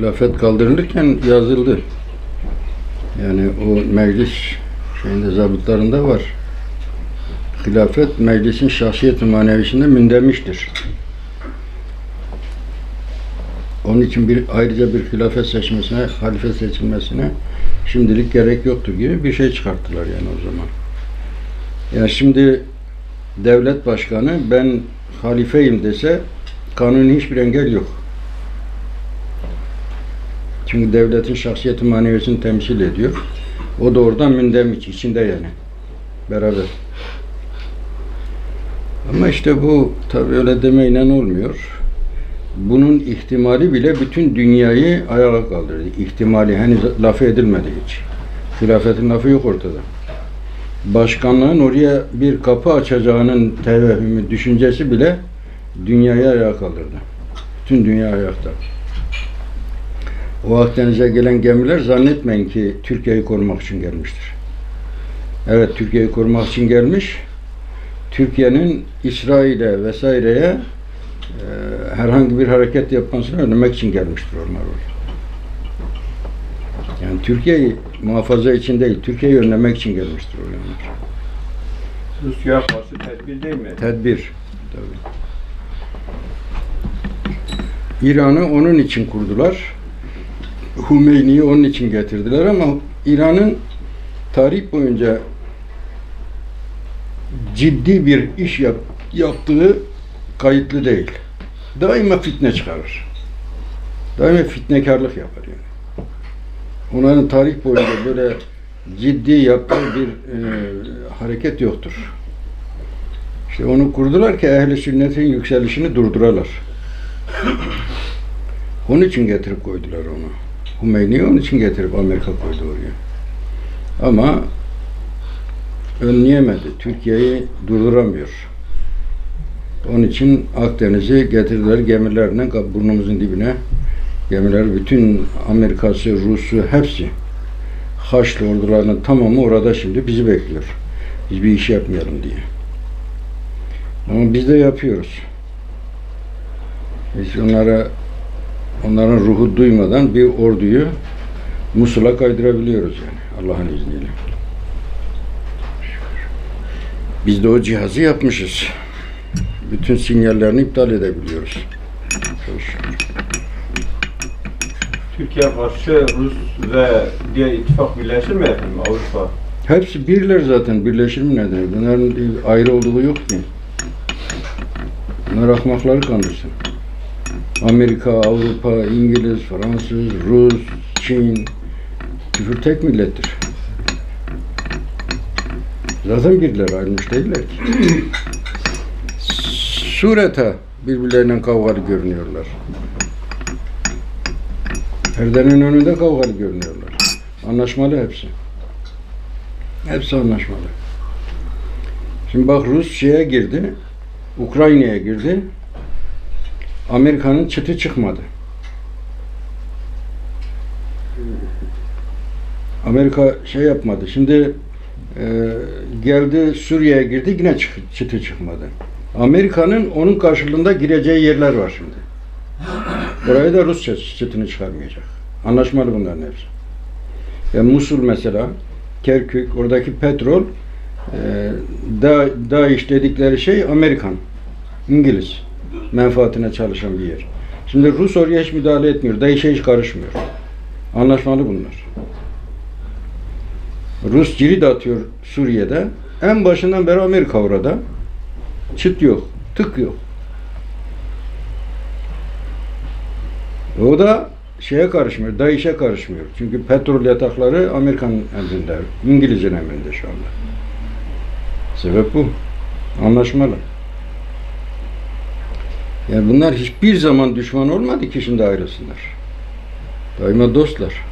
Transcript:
hilafet kaldırılırken yazıldı. Yani o meclis şeyinde zabıtlarında var. Hilafet meclisin şahsiyet manevisinde mündemiştir. Onun için bir ayrıca bir hilafet seçmesine, halife seçilmesine şimdilik gerek yoktur gibi bir şey çıkarttılar yani o zaman. Yani şimdi devlet başkanı ben halifeyim dese kanuni hiçbir engel yok. Çünkü devletin şahsiyeti maneviyesini temsil ediyor. O da oradan mündem iç- içinde yani. Beraber. Ama işte bu tabii öyle demeyle olmuyor. Bunun ihtimali bile bütün dünyayı ayağa kaldırdı. İhtimali henüz lafı edilmedi hiç. Hilafetin lafı yok ortada. Başkanlığın oraya bir kapı açacağının tevehümü, düşüncesi bile dünyayı ayağa kaldırdı. Bütün dünya ayakta. O Akdeniz'e gelen gemiler zannetmeyin ki Türkiye'yi korumak için gelmiştir. Evet Türkiye'yi korumak için gelmiş. Türkiye'nin İsrail'e vesaireye e, herhangi bir hareket yapmasını önlemek için gelmiştir onlar oraya. Yani Türkiye'yi muhafaza için değil, Türkiye'yi önlemek için gelmiştir onlar. Rusya'ya karşı tedbir değil mi? Tedbir. Tabii. İran'ı onun için kurdular. Hümeyni'yi onun için getirdiler ama İran'ın tarih boyunca ciddi bir iş yap, yaptığı kayıtlı değil. Daima fitne çıkarır. Daima fitnekarlık yapar yani. Onların tarih boyunca böyle ciddi yaptığı bir e, hareket yoktur. İşte onu kurdular ki ehli sünnetin yükselişini durduralar. Onun için getirip koydular onu. Hümeyni'yi onun için getirip Amerika koydu oraya. Ama önleyemedi. Türkiye'yi durduramıyor. Onun için Akdeniz'i getirdiler gemilerine burnumuzun dibine. Gemiler bütün Amerika'sı, Rus'u hepsi Haçlı ordularının tamamı orada şimdi bizi bekliyor. Biz bir iş yapmayalım diye. Ama biz de yapıyoruz. Biz onlara onların ruhu duymadan bir orduyu Musul'a kaydırabiliyoruz yani Allah'ın izniyle. Biz de o cihazı yapmışız. Bütün sinyallerini iptal edebiliyoruz. Türkiye karşı Rus ve diğer ittifak birleşir mi efendim Avrupa? Hepsi birler zaten. Birleşir mi nedir? Bunların ayrı olduğu yok ki. Bunlar ahmakları kandırsın. Amerika, Avrupa, İngiliz, Fransız, Rus, Çin. Küfür tek millettir. Zaten birler ayrılmış değiller ki. Sureta birbirlerinden kavgalı görünüyorlar. Perdenin önünde kavgalı görünüyorlar. Anlaşmalı hepsi. Hepsi anlaşmalı. Şimdi bak Rusya'ya girdi, Ukrayna'ya girdi. Amerika'nın çıtı çıkmadı. Amerika şey yapmadı. Şimdi e, geldi Suriye'ye girdi yine çık- çıtı çıkmadı. Amerika'nın onun karşılığında gireceği yerler var şimdi. Buraya da Rusya çıtını çıkarmayacak. Anlaşmalı bunların hepsi. Ya Musul mesela, Kerkük, oradaki petrol, e, da, DAEŞ dedikleri şey Amerikan, İngiliz menfaatine çalışan bir yer. Şimdi Rus oraya hiç müdahale etmiyor, DAEŞ'e hiç karışmıyor. Anlaşmalı bunlar. Rus cirit atıyor Suriye'de. En başından beri Amerika orada. Çıt yok, tık yok. O da şeye karışmıyor, DAEŞ'e karışmıyor. Çünkü petrol yatakları Amerikan emrinde, İngiliz'in emrinde şu anda. Sebep bu. Anlaşmalı. Yani bunlar hiçbir zaman düşman olmadı ki şimdi ayrılsınlar. Daima dostlar.